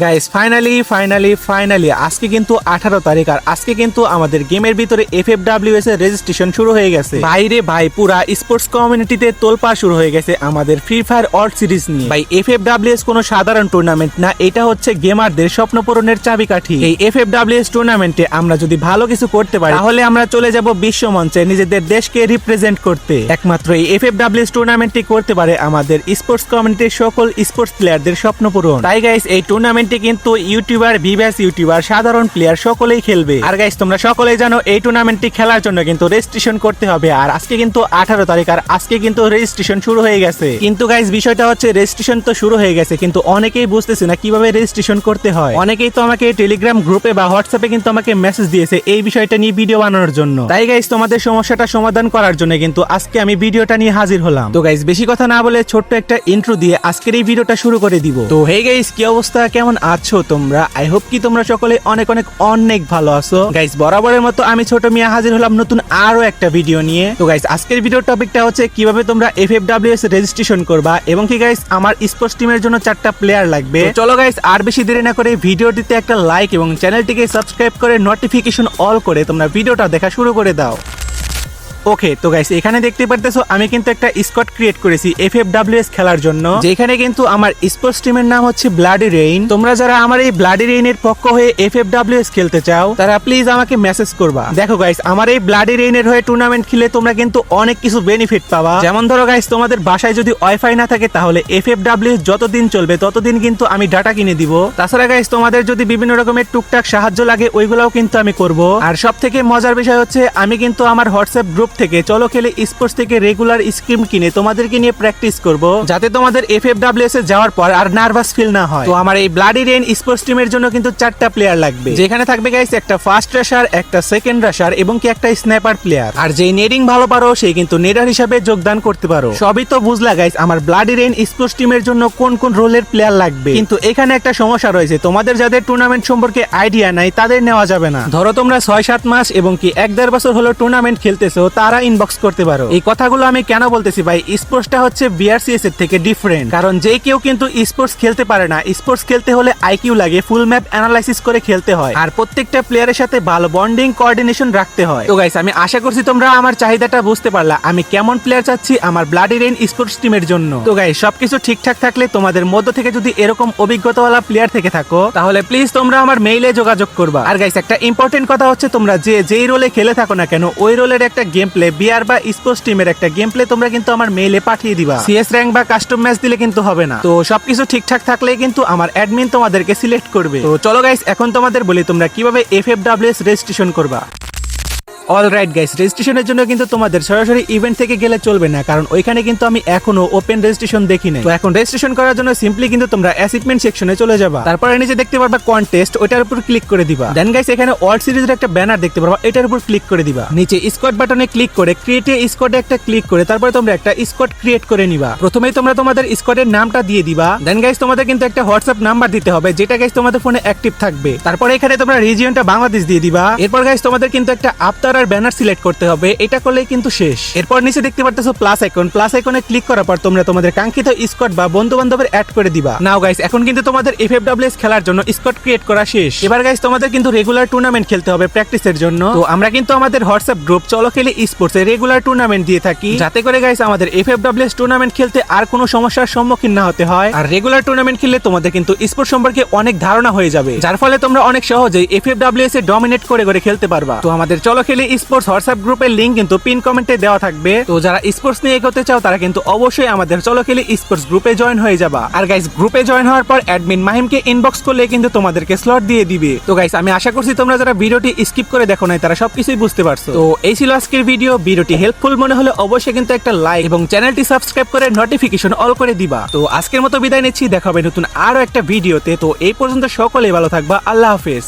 Guys finally finally finally আজকে কিন্তু আঠারো তারিখ আর আজকে কিন্তু আমাদের গেমের ভিতরে এফ এফ ডাব্লিউ এস এর রেজিস্ট্রেশন শুরু হয়ে গেছে। বাইরে ভাই, পুরা স্পোর্টস কমিউনিটিতে তোলপা শুরু হয়ে গেছে আমাদের ফ্রি ফায়ার অল্ড সিরিজ নিয়ে। ভাই এফ এফ ডাব্লিউ এস কোনো সাধারণ টুর্নামেন্ট না, এটা হচ্ছে গেমারদের স্বপ্ন পূরণের চাবিকাঠি। এই এফ এফ ডাব্লিউ এস টুর্নামেন্টে আমরা যদি ভালো কিছু করতে পারি, তাহলে আমরা চলে যাব বিশ্ব মঞ্চে নিজেদের দেশকে রিপ্রেজেন্ট করতে। একমাত্র এই এফ এফ ডাব্লিউ এস টুর্নামেন্টটি করতে পারে আমাদের স্পোর্টস কমিউনিটির সকল স্পোর্টস প্লেয়ারদের স্বপ্ন পূরণ। তাই গাইস এই টুর্নামেন্টে কিন্তু ইউটিউবার ভিভাস ইউটিউবার, সাধারণ প্লেয়ার সকলেই খেলবে। আর গাইস তোমরা সকলেই জানো, এই টুর্নামেন্টটি খেলার জন্য কিন্তু রেজিস্ট্রেশন করতে হবে। আর আজকে কিন্তু আঠারো তারিখ, আর আজকে কিন্তু রেজিস্ট্রেশন শুরু হয়ে গেছে। কিন্তু গাইস বিষয়টা হচ্ছে রেজিস্ট্রেশন তো শুরু হয়ে গেছে, কিন্তু অনেকেই বুঝতেছে না কীভাবে রেজিস্ট্রেশন করতে হয়। অনেকেই তো আমাকে টেলিগ্রাম গ্রুপে বা হোয়াটসঅ্যাপে কিন্তু আমাকে মেসেজ দিয়েছে এই বিষয়টা নিয়ে ভিডিও বানানোর জন্য। তাই গাইস তোমাদের সমস্যাটা সমাধান করার জন্য কিন্তু আজকে আমি ভিডিওটা নিয়ে হাজির হলাম। তো গাইস বেশি কথা না বলে ছোট্ট একটা ইন্ট্রো দিয়ে আজকের এই ভিডিওটা শুরু করে দিব। তো হে গাইস কি অবস্থা? কেমন আছো তোমরা? আই হোপ কি তোমরা সকলে অনেক অনেক অনেক ভালো আছো। গাইস বরাবরের মতো আমি ছোট মিয়া হাজির হলাম নতুন আরও একটা ভিডিও নিয়ে। তো গাইস আজকের ভিডিওর টপিকটা হচ্ছে কীভাবে তোমরা F F W S registration করবা এবং কি গাইস আমার স্পোর্টস টিমের জন্য চারটা প্লেয়ার লাগবে। চলো গাইস আর বেশি দেরি না করে ভিডিওটিতে একটা লাইক এবং চ্যানেলটিকে সাবস্ক্রাইব করে নোটিফিকেশন অল করে তোমরা ভিডিওটা দেখা শুরু করে দাও। ওকে তো গাইস এখানে দেখতে পারতেছো, আমি কিন্তু একটা স্কট ক্রিয়েট করেছি এফ এফ ডাব্লিউ খেলার জন্য। যেখানে কিন্তু আমার স্পোর্টস টিমের নাম হচ্ছে ব্লাডি রেইন তোমরা যারা আমার এই ব্লাডি রেইনের পক্ষ হয়ে এফ এফ ডাব্লিউ খেলতে চাও, তারা প্লিজ আমাকে মেসেজ করবা। দেখো গাইস আমার এই ব্লাডি রেইনের হয়ে টুর্নামেন্ট খেলে তোমরা কিন্তু অনেক কিছু বেনিফিট পাবা। যেমন ধরো গাইস তোমাদের বাসায় যদি ওয়াইফাই না থাকে, তাহলে এফ এফ ডাব্লিউ যতদিন চলবে, ততদিন কিন্তু আমি ডাটা কিনে দিব। তাছাড়া গাইস তোমাদের যদি বিভিন্ন রকমের টুকটাক সাহায্য লাগে, ওইগুলাও কিন্তু আমি করব। আর সব থেকে মজার বিষয় হচ্ছে, আমি কিন্তু আমার হোয়াটসঅ্যাপ গ্রুপ থেকে চলো খেলে স্পোর্টস থেকে রেগুলার স্ক্রিম কিনে তোমাদেরকে নিয়ে প্র্যাকটিস করব। যাতে তোমাদের এফ এফ এ যাওয়ার পর আর নার্ভাস ফিল না হয়। তো আমার এই ব্লাডি রেন স্পোর্টস টিমের জন্য কিন্তু চারটা প্লেয়ার লাগবে। যেখানে থাকবে গাইস একটা ফার্স্ট রাশার একটা সেকেন্ড রাশার এবং কি একটা স্ন্যাপার প্লেয়ার আর যে নেডিং ভালো পারো, সেই কিন্তু নেডার হিসাবে যোগদান করতে পারো। সবই তো বুঝলা গাইস আমার ব্লাডি রেন স্পোর্টস টিমের জন্য কোন কোন রোলের প্লেয়ার লাগবে। কিন্তু এখানে একটা সমস্যা রয়েছে, তোমাদের যাদের টুর্নামেন্ট সম্পর্কে আইডিয়া নাই, তাদের নেওয়া যাবে না। ধরো তোমরা ছয় সাত মাস এবং কি এক দেড় বছর হলো টুর্নামেন্ট খেলতেছো তারা ইনবক্স করতে পারো। এই কথাগুলো আমি কেন বলতেছি ভাই? স্পোর্টসটা হচ্ছে বিআরসিএস এর থেকে ডিফারেন্ট কারণ যে কেউ কিন্তু স্পোর্টস খেলতে পারে না স্পোর্টস খেলতে হলে আইকিউ লাগে ফুল ম্যাপ অ্যানালাইসিস করে খেলতে হয়। আর প্রত্যেকটা প্লেয়ারের সাথে ভালো বন্ডিং কোঅর্ডিনেশন রাখতে হয়। তো গাইস আমি আশা করছি তোমরা আমার চাহিদাটা বুঝতে পারলা। আমি কেমন প্লেয়ার চাচ্ছি আমার ব্লাডি রেন স্পোর্টস টিমের জন্য। তো গাইস সবকিছু ঠিকঠাক থাকলে তোমাদের মধ্য থেকে যদি এরকম অভিজ্ঞতাওয়ালা প্লেয়ার থেকে থাকো, তাহলে প্লিজ তোমরা আমার মেইলে যোগাযোগ করবা। আর গাইস একটা ইম্পর্টেন্ট কথা হচ্ছে তোমরা যে যেই রোলে খেলে থাকো না কেন, ওই রোলের একটা গেম প্লে বিআর বা স্পোর্টস টিমের একটা গেম প্লে তোমরা কিন্তু আমার মেইলে পাঠিয়ে দিবা। সিএস র্যাঙ্ক বা কাস্টম ম্যাচ দিলে কিন্তু হবে না। তো সবকিছু ঠিকঠাক থাকলে কিন্তু আমার অ্যাডমিন তোমাদেরকে সিলেক্ট করবে। তো চলো গাইস এখন তোমাদের বলি তোমরা কীভাবে F F W S F registration করবা। অল রাইট গাইস রেজিস্ট্রেশনের জন্য কিন্তু তোমাদের সরাসরি ইভেন্ট থেকে গেলে চলবে না, কারণ ওইখানে কিন্তু আমি এখনও ওপেন রেজিস্ট্রেশন দেখি নাই। তো এখন রেজিস্ট্রেশন করার জন্য সিম্পলি কিন্তু তোমরা অ্যাসিটমেন্ট সেকশনে চলে যাবা। তারপরে নিচে দেখতে পারবা কন্টেস্ট ওইটার উপর ক্লিক করে দিবা। দেন গাইস এখানে অল সিরিজের একটা ব্যানার দেখতে পারবা, এটার উপর ক্লিক করে দিবা। নিচে স্কোয়াড বাটনে ক্লিক করে ক্রিয়েট এ স্কোয়াডে একটা ক্লিক করে, তারপরে তোমরা একটা স্কোয়াড ক্রিয়েট করে নিবা। প্রথমেই তোমরা তোমাদের স্কোয়াডের নামটা দিয়ে দিবা। দেন গাইস তোমাদের কিন্তু একটা হোয়াটসঅ্যাপ নাম্বার দিতে হবে, যেটা গাইস তোমাদের ফোনে অ্যাক্টিভ থাকবে। তারপরে এখানে তোমরা রিজিয়নটা বাংলাদেশ দিয়ে দিবা। এরপর গাইস তোমাদের কিন্তু একটা আফতার আর ব্যানার সিলেক্ট করতে হবে, এটা করলেই কিন্তু শেষ। এরপর নিচে দেখতে পারতেছো প্লাস আইকন প্লাস আইকনে ক্লিক করার পর তোমরা তোমাদের কাঙ্ক্ষিত স্কোয়াড বা বন্ধু বান্ধবের অ্যাড করে দিবা। নাও গাইস এখন কিন্তু তোমাদের এফএফডব্লিউএস খেলার জন্য স্কোয়াড ক্রিয়েট করা শেষ। এবার গাইস তোমাদের কিন্তু রেগুলার টুর্নামেন্ট খেলতে হবে প্র্যাকটিসের জন্য। তো আমরা কিন্তু আমাদের হোয়াটসঅ্যাপ গ্রুপ চলো খেলে স্পোর্টস এ রেগুলার টুর্নামেন্ট দিয়ে থাকি। যাতে করে গাইস আমাদের এফএফডব্লিউএস টুর্নামেন্ট খেলতে আর কোনো সমস্যার সম্মুখীন না হতে হয়। আর রেগুলার টুর্নামেন্ট খেললে তোমাদের কিন্তু স্পোর্ট সম্পর্কে অনেক ধারণা হয়ে যাবে। যার ফলে তোমরা অনেক সহজেই F F F F W S এ ডমিনেট করে করে খেলতে পারবা। তো আমাদের চলো খেলে স্পোর্টস হোয়াটসঅ্যাপ গ্রুপের লিংক কিন্তু পিন কমেন্টে দেওয়া থাকবে। তো যারা স্পোর্টস নিয়ে এগোতে চাও, তারা কিন্তু অবশ্যই আমাদের চলো খেলে স্পোর্টস গ্রুপে জয়েন হয়ে যাবা। আর গাইস গ্রুপে জয়েন হওয়ার পর অ্যাডমিন মাহিমকে ইনবক্স করলে কিন্তু তোমাদেরকে স্লট দিয়ে দিবে। তো গাইস আমি আশা করছি তোমরা যারা ভিডিওটি স্কিপ করে দেখো নাই, তারা সবকিছুই বুঝতে পারছ। তো এই ছিল আজকের ভিডিও ভিডিওটি হেল্পফুল মনে হলে অবশ্যই কিন্তু একটা লাইক এবং চ্যানেলটি সাবস্ক্রাইব করে নোটিফিকেশন অল করে দিবা। তো আজকের মতো বিদায় নিচ্ছি, দেখা হবে নতুন আরও একটা ভিডিওতে তো এই পর্যন্ত সকলে ভালো থাকবা, আল্লাহ হাফেজ।